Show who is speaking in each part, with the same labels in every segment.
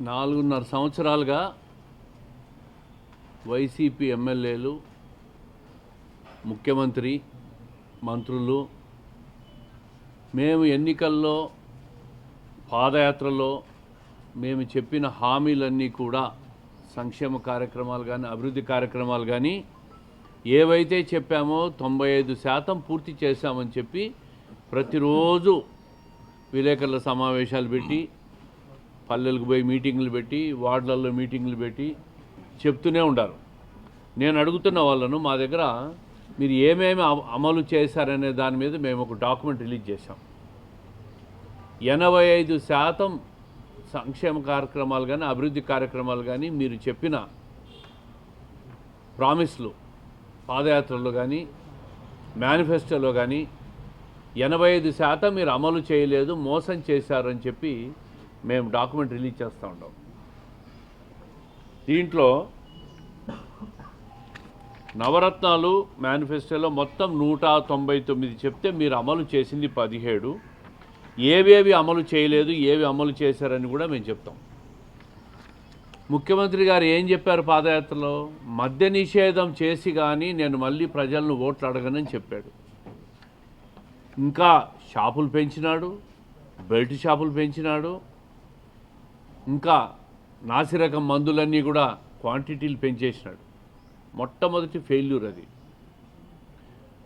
Speaker 1: నాలుగున్నర సంవత్సరాలుగా వైసీపీ ఎమ్మెల్యేలు ముఖ్యమంత్రి మంత్రులు మేము ఎన్నికల్లో పాదయాత్రలో మేము చెప్పిన హామీలన్నీ కూడా సంక్షేమ కార్యక్రమాలు కానీ అభివృద్ధి కార్యక్రమాలు కానీ ఏవైతే చెప్పామో తొంభై ఐదు శాతం పూర్తి చేశామని చెప్పి ప్రతిరోజు విలేకరుల సమావేశాలు పెట్టి పల్లెలకు పోయి మీటింగులు పెట్టి వార్డులలో మీటింగులు పెట్టి చెప్తూనే ఉంటారు నేను అడుగుతున్న వాళ్ళను మా దగ్గర మీరు ఏమేమి అమలు చేశారనే దాని మీద మేము ఒక డాక్యుమెంట్ రిలీజ్ చేశాం. ఎనభై ఐదు శాతం సంక్షేమ కార్యక్రమాలు కానీ అభివృద్ధి కార్యక్రమాలు కానీ మీరు చెప్పిన ప్రామిస్లు పాదయాత్రలో కానీ మేనిఫెస్టోలో కానీ ఎనభై ఐదు శాతం మీరు అమలు చేయలేదు మోసం చేశారని చెప్పి మేము డాక్యుమెంట్ రిలీజ్ చేస్తూ ఉంటాం. దీంట్లో నవరత్నాలు మేనిఫెస్టోలో మొత్తం నూట తొంభై తొమ్మిది చెప్తే మీరు అమలు చేసింది పదిహేడు. ఏవేవి అమలు చేయలేదు ఏవి అమలు చేశారని కూడా మేము చెప్తాం. ముఖ్యమంత్రి గారు ఏం చెప్పారు పాదయాత్రలో? మద్య నిషేధం చేసి కానీ నేను మళ్ళీ ప్రజలను ఓట్లు అడగనని చెప్పాడు. ఇంకా షాపులు పెంచినాడు బెల్ట్ షాపులు పెంచినాడు ఇంకా నాసిరకం మందులన్నీ కూడా క్వాంటిటీలు పెంచేసినాడు. మొట్టమొదటి ఫెయిల్యూర్ అది.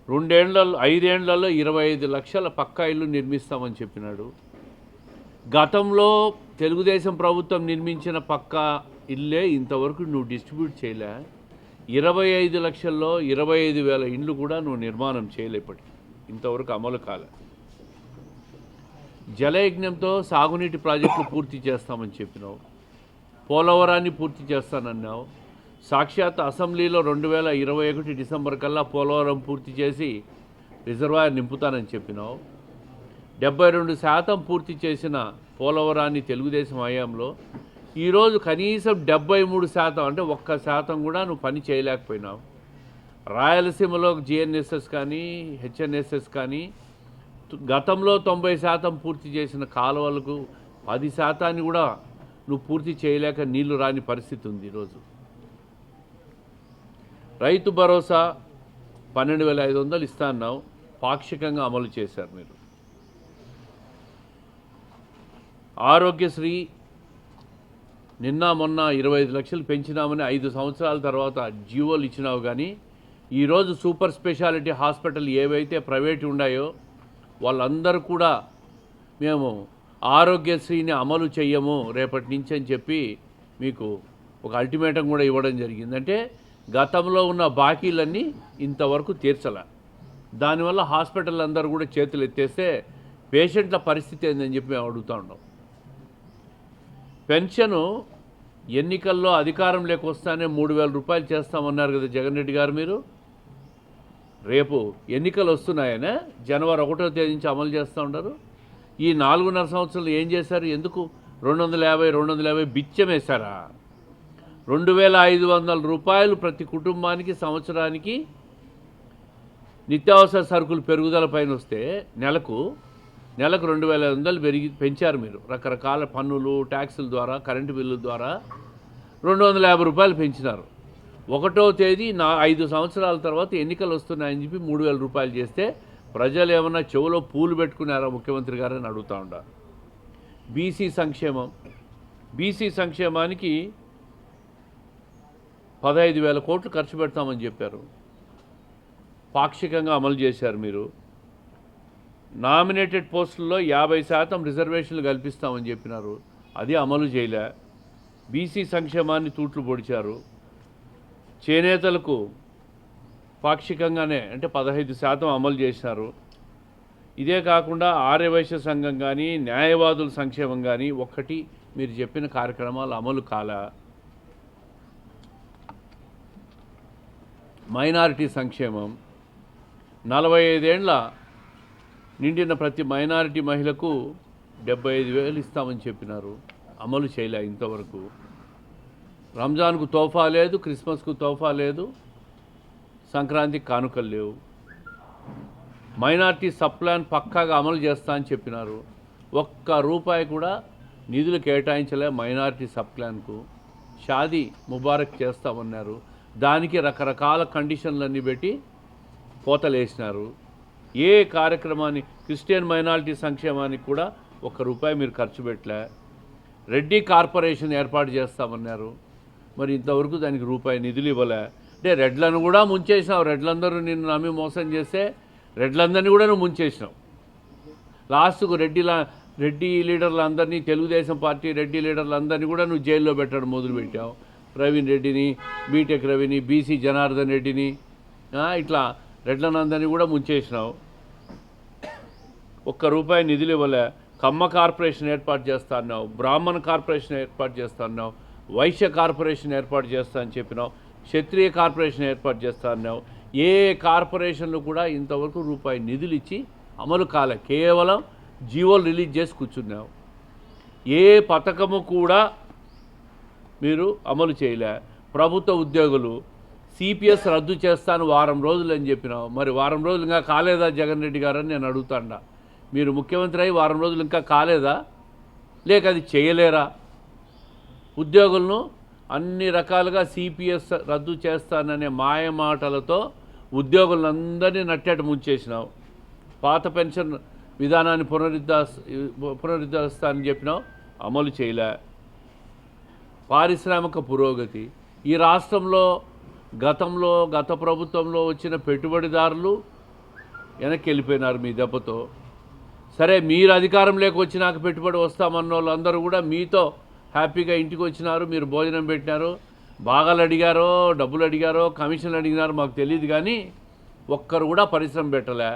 Speaker 1: రెండేళ్ళలో ఐదేళ్ళలో ఇరవై ఐదు లక్షల పక్కా ఇల్లు నిర్మిస్తామని చెప్పినాడు. గతంలో తెలుగుదేశం ప్రభుత్వం నిర్మించిన పక్కా ఇల్లే ఇంతవరకు నువ్వు డిస్ట్రిబ్యూట్ చేయలే. ఇరవై ఐదు లక్షల్లో ఇరవై ఐదు వేల ఇండ్లు కూడా నువ్వు నిర్మాణం చేయలేపటి ఇంతవరకు అమలు కాలే. జలయజ్ఞంతో సాగునీటి ప్రాజెక్టులు పూర్తి చేస్తామని చెప్పినావు. పోలవరాన్ని పూర్తి చేస్తానన్నావు. సాక్షాత్ అసెంబ్లీలో రెండు వేల ఇరవై ఒకటి డిసెంబర్ కల్లా పోలవరం పూర్తి చేసి రిజర్వాయర్ నింపుతానని చెప్పినావు. డెబ్బై రెండు శాతం పూర్తి చేసిన పోలవరాన్ని తెలుగుదేశం హయాంలో ఈరోజు కనీసం డెబ్బై మూడు శాతం అంటే ఒక్క శాతం కూడా నువ్వు పని చేయలేకపోయినావు. రాయలసీమలో జిఎన్ఎస్ఎస్ కానీ హెచ్ఎన్ఎస్ఎస్ కానీ గతంలో తొంభై శాతం పూర్తి చేసిన కాలువలకు పది శాతాన్ని కూడా నువ్వు పూర్తి చేయలేక నీళ్ళు రాని పరిస్థితి ఉంది ఈరోజు. రైతు భరోసా పన్నెండు వేల ఐదు వందలు ఇస్తా అన్నావు పాక్షికంగా అమలు చేశారు మీరు. ఆరోగ్యశ్రీ నిన్న మొన్న ఇరవై ఐదు లక్షలు పెంచినామని ఐదు సంవత్సరాల తర్వాత జీవోలు ఇచ్చినావు కానీ ఈరోజు సూపర్ స్పెషాలిటీ హాస్పిటల్ ఏవైతే ప్రైవేట్ ఉన్నాయో వాళ్ళందరూ కూడా మేము ఆరోగ్యశ్రీని అమలు చెయ్యము రేపటి నుంచి అని చెప్పి మీకు ఒక అల్టిమేటం కూడా ఇవ్వడం జరిగింది. అంటే గతంలో ఉన్న బాకీలన్నీ ఇంతవరకు తీర్చలే. దానివల్ల హాస్పిటల్ అందరూ కూడా చేతులు ఎత్తేస్తే పేషెంట్ల పరిస్థితి ఏందని చెప్పి మేము అడుగుతూ ఉన్నాం. పెన్షను ఎన్నికల్లో అధికారం లేకొస్తానే మూడు వేల రూపాయలు చేస్తామన్నారు కదా జగన్ రెడ్డి గారు మీరు. రేపు ఎన్నికలు వస్తున్నాయనే జనవరి ఒకటో తేదీ నుంచి అమలు చేస్తూ ఉంటారు ఈ నాలుగున్నర సంవత్సరాలు ఏం చేశారు? ఎందుకు? రెండు వందల యాభై రెండు వందల యాభై బిచ్చం వేశారా? రెండు వేల ఐదు వందల రూపాయలు ప్రతి కుటుంబానికి సంవత్సరానికి నిత్యావసర సరుకులు పెరుగుదల పైన వస్తే నెలకు నెలకు రెండు వేల ఐదు వందలు పెరిగి పెంచారు మీరు. రకరకాల పన్నులు ట్యాక్సుల ద్వారా కరెంటు బిల్లుల ద్వారా రెండు వందల యాభై రూపాయలు పెంచినారు. ఒకటో తేదీ నా ఐదు సంవత్సరాల తర్వాత ఎన్నికలు వస్తున్నాయని చెప్పి మూడు వేల రూపాయలు చేస్తే ప్రజలు ఏమన్నా చెవులో పూలు పెట్టుకున్నారా ముఖ్యమంత్రి గారని అడుగుతూ ఉండాలి బీసీ సంక్షేమం. బీసీ సంక్షేమానికి పదహైదు వేల కోట్లు ఖర్చు పెడతామని చెప్పారు. పాక్షికంగా అమలు చేశారు మీరు. నామినేటెడ్ పోస్టుల్లో యాభై శాతం రిజర్వేషన్లు కల్పిస్తామని చెప్పినారు. అది అమలు చేయలే. బీసీ సంక్షేమాన్ని తూట్లు పొడిచారు. చేనేతలకు పాక్షికంగానే అంటే పదహైదు శాతం అమలు చేశారు. ఇదే కాకుండా ఆర్యవైశ్య సంఘం కానీ న్యాయవాదుల సంక్షేమం కానీ ఒక్కటి మీరు చెప్పిన కార్యక్రమాలు అమలు కాలా. మైనారిటీ సంక్షేమం. నలభై ఐదేండ్ల నిండిన ప్రతి మైనారిటీ మహిళకు డెబ్బై ఐదు వేలు ఇస్తామని చెప్పినారు. అమలు చేయలే ఇంతవరకు. రంజాన్కు తోఫా లేదు క్రిస్మస్కు తోఫా లేదు సంక్రాంతికి కానుకలు లేవు. మైనార్టీ సప్లాన్ పక్కాగా అమలు చేస్తా అని చెప్పినారు. ఒక్క రూపాయి కూడా నిధులు కేటాయించలే మైనారిటీ సప్లాన్కు షాదీ ముబారక్ చేస్తామన్నారు. దానికి రకరకాల కండిషన్లన్నీ పెట్టి కోతలేసినారు ఏ కార్యక్రమాన్ని క్రిస్టియన్ మైనారిటీ సంక్షేమానికి కూడా ఒక్క రూపాయి మీరు ఖర్చు పెట్టలే. రెడ్డి కార్పొరేషన్ ఏర్పాటు చేస్తామన్నారు. మరి ఇంతవరకు దానికి రూపాయి నిధులు ఇవ్వలే. అంటే రెడ్లను కూడా ముంచేసినావు. రెడ్లందరూ నిన్ను నమ్మి మోసం చేస్తే రెడ్లందరినీ కూడా నువ్వు ముంచేసినావు. లాస్ట్కు రెడ్డిల రెడ్డి లీడర్లందరినీ తెలుగుదేశం పార్టీ రెడ్డి లీడర్లందరినీ కూడా నువ్వు జైల్లో పెట్టడం మొదలుపెట్టావు. ప్రవీణ్ రెడ్డిని బీటెక్ రవిని బీసీ జనార్దన్ రెడ్డిని ఇట్లా రెడ్లనందరినీ కూడా ముంచేసినావు. ఒక్క రూపాయి నిధులు ఇవ్వలే. కమ్మ కార్పొరేషన్ ఏర్పాటు చేస్తా అన్నావు. బ్రాహ్మణ కార్పొరేషన్ ఏర్పాటు చేస్తా అన్నావు. వైశ్య కార్పొరేషన్ ఏర్పాటు చేస్తా అని చెప్పినావు క్షత్రియ కార్పొరేషన్ ఏర్పాటు చేస్తా అన్నావు. ఏ కార్పొరేషన్లు కూడా ఇంతవరకు రూపాయి నిధులు ఇచ్చి అమలు కాలే కేవలం జీవోలు రిలీజ్ చేసి కూర్చున్నావు. ఏ పథకము కూడా మీరు అమలు చేయలే. ప్రభుత్వ ఉద్యోగులు సిపిఎస్ రద్దు చేస్తాను వారం రోజులు అని చెప్పినావు. మరి వారం రోజులు ఇంకా కాలేదా జగన్ రెడ్డి గారని నేను అడుగుతాండా. మీరు ముఖ్యమంత్రి అయి వారం రోజులు ఇంకా కాలేదా? లేక అది చేయలేరా? ఉద్యోగులను అన్ని రకాలుగా సిపిఎస్ రద్దు చేస్తాననే మాయమాటలతో ఉద్యోగులందరినీ నట్టేట ముంచేసినావు. పాత పెన్షన్ విధానాన్ని పునరుద్ధ పునరుద్ధరిస్తానని చెప్పినావు. అమలు చేయలే. పారిశ్రామిక పురోగతి. ఈ రాష్ట్రంలో గతంలో గత ప్రభుత్వంలో వచ్చిన పెట్టుబడిదారులు వెనక్కి వెళ్ళిపోయినారు మీ దెబ్బతో. సరే మీరు అధికారం లేక వచ్చినాక పెట్టుబడి వస్తామన్న వాళ్ళందరూ కూడా మీతో హ్యాపీగా ఇంటికి వచ్చినారు మీరు భోజనం పెట్టినారు బాగాలు అడిగారో డబ్బులు అడిగారో కమిషన్లు అడిగినారో మాకు తెలియదు కానీ ఒక్కరు కూడా పరిశ్రమ పెట్టలే.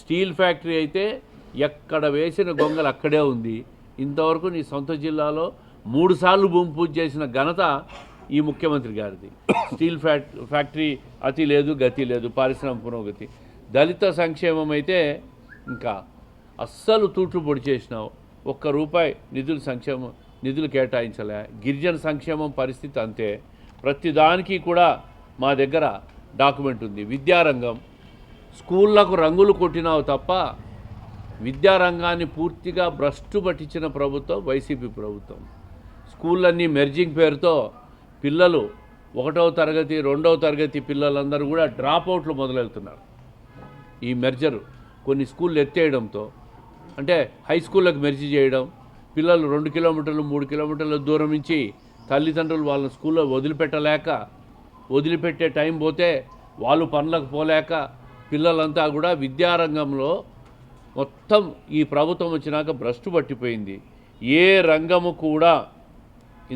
Speaker 1: స్టీల్ ఫ్యాక్టరీ అయితే ఎక్కడ వేసిన గొంగలు అక్కడే ఉంది. ఇంతవరకు నీ సొంత జిల్లాలో మూడుసార్లు భూమి పూజ చేసిన ఘనత ఈ ముఖ్యమంత్రి గారిది. స్టీల్ ఫ్యాక్ ఫ్యాక్టరీ అతి లేదు గతి లేదు పారిశ్రామిక పురోగతి. దళిత సంక్షేమం అయితే ఇంకా అస్సలు తూట్లు పొడి చేసినావు. ఒక్క రూపాయి నిధులు సంక్షేమం నిధులు కేటాయించలే. గిరిజన సంక్షేమం పరిస్థితి అంతే. ప్రతిదానికి కూడా మా దగ్గర డాక్యుమెంట్ ఉంది. విద్యారంగం. స్కూళ్ళకు రంగులు కొట్టినావు తప్ప విద్యారంగాన్ని పూర్తిగా భ్రష్టు పట్టించిన ప్రభుత్వం వైసీపీ ప్రభుత్వం. స్కూళ్ళన్నీ మెర్జింగ్ పేరుతో పిల్లలు ఒకటవ తరగతి రెండవ తరగతి పిల్లలందరూ కూడా డ్రాప్ అవుట్లు మొదలెళ్తున్నారు. ఈ మెర్జరు కొన్ని స్కూళ్ళు ఎత్తేయడంతో అంటే హై స్కూళ్ళకు మెర్జీ చేయడం పిల్లలు రెండు కిలోమీటర్లు మూడు కిలోమీటర్ల దూరం నుంచి తల్లిదండ్రులు వాళ్ళని స్కూల్లో వదిలిపెట్టలేక వదిలిపెట్టే టైం పోతే వాళ్ళు పనులకు పోలేక పిల్లలంతా కూడా విద్యారంగంలో మొత్తం ఈ ప్రభుత్వం వచ్చినాక భ్రష్టు పట్టిపోయింది. ఏ రంగము కూడా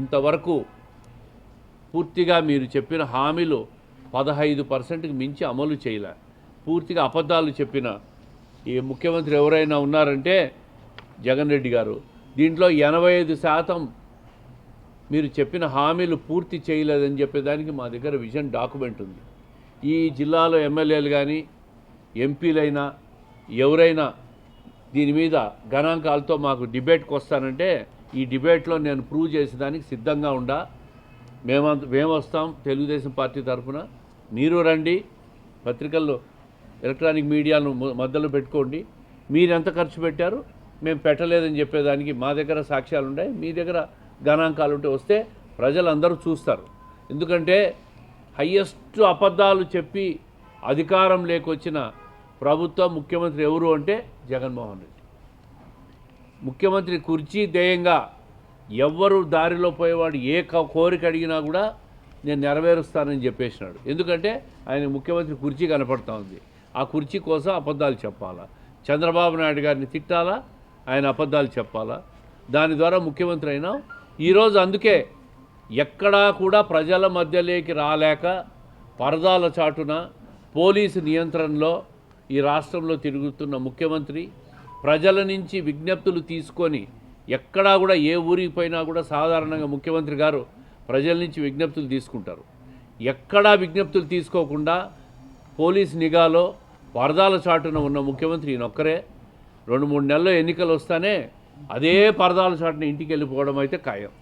Speaker 1: ఇంతవరకు పూర్తిగా మీరు చెప్పిన హామీలు పదహైదు పర్సెంట్కి మించి అమలు చేయలే. పూర్తిగా అబద్ధాలు చెప్పిన ఈ ముఖ్యమంత్రి ఎవరైనా ఉన్నారంటే జగన్ రెడ్డి గారు. దీంట్లో ఎనభై ఐదు శాతం మీరు చెప్పిన హామీలు పూర్తి చేయలేదని చెప్పేదానికి మా దగ్గర విజన్ డాక్యుమెంట్ ఉంది. ఈ జిల్లాలో ఎమ్మెల్యేలు కానీ ఎంపీలైనా ఎవరైనా దీని మీద గణాంకాలతో మాకు డిబేట్కి వస్తానంటే ఈ డిబేట్లో నేను ప్రూవ్ చేసేదానికి సిద్ధంగా ఉండా. మేమంత మేము వస్తాం తెలుగుదేశం పార్టీ తరఫున. మీరు రండి పత్రికల్లో ఎలక్ట్రానిక్ మీడియాను మ- మధ్యలో పెట్టుకోండి. మీరు ఎంత ఖర్చు పెట్టారు? మేము పెట్టలేదని చెప్పేదానికి మా దగ్గర సాక్ష్యాలు ఉన్నాయి మీ దగ్గర గణాంకాలు ఉంటే వస్తే ప్రజలందరూ చూస్తారు. ఎందుకంటే హయ్యెస్ట్ అబద్ధాలు చెప్పి అధికారం లేకొచ్చిన ప్రభుత్వ ముఖ్యమంత్రి ఎవరు అంటే జగన్మోహన్ రెడ్డి. ముఖ్యమంత్రి కుర్చీ ధ్యేయంగా ఎవ్వరు దారిలో పోయేవాడు ఏ క- కోరిక అడిగినా కూడా నేను నెరవేరుస్తానని చెప్పేసినాడు. ఎందుకంటే ఆయన ముఖ్యమంత్రి కుర్చీ కనపడుతూ ఉంది. ఆ కుర్చీ కోసం అబద్ధాలు చెప్పాలా? చంద్రబాబు నాయుడు గారిని తిట్టాలా? ఆయన అబద్ధాలు చెప్పాలా? దాని ద్వారా ముఖ్యమంత్రి అయినా? ఈరోజు అందుకే ఎక్కడా కూడా ప్రజల మధ్యలోకి రాలేక పరదాల చాటున పోలీసు నియంత్రణలో ఈ రాష్ట్రంలో తిరుగుతున్న ముఖ్యమంత్రి ప్రజల నుంచి విజ్ఞప్తులు తీసుకొని ఎక్కడా కూడా ఏ ఊరికి పోయినా కూడా సాధారణంగా ముఖ్యమంత్రి గారు ప్రజల నుంచి విజ్ఞప్తులు తీసుకుంటారు. ఎక్కడా విజ్ఞప్తులు తీసుకోకుండా పోలీస్ నిఘాలో వరదాల చాటున ఉన్న ముఖ్యమంత్రి ఈయనొక్కరే. రెండు మూడు నెలల్లో ఎన్నికలు వస్తానే అదే పరదాల చాటున ఇంటికి వెళ్ళిపోవడం అయితే ఖాయం.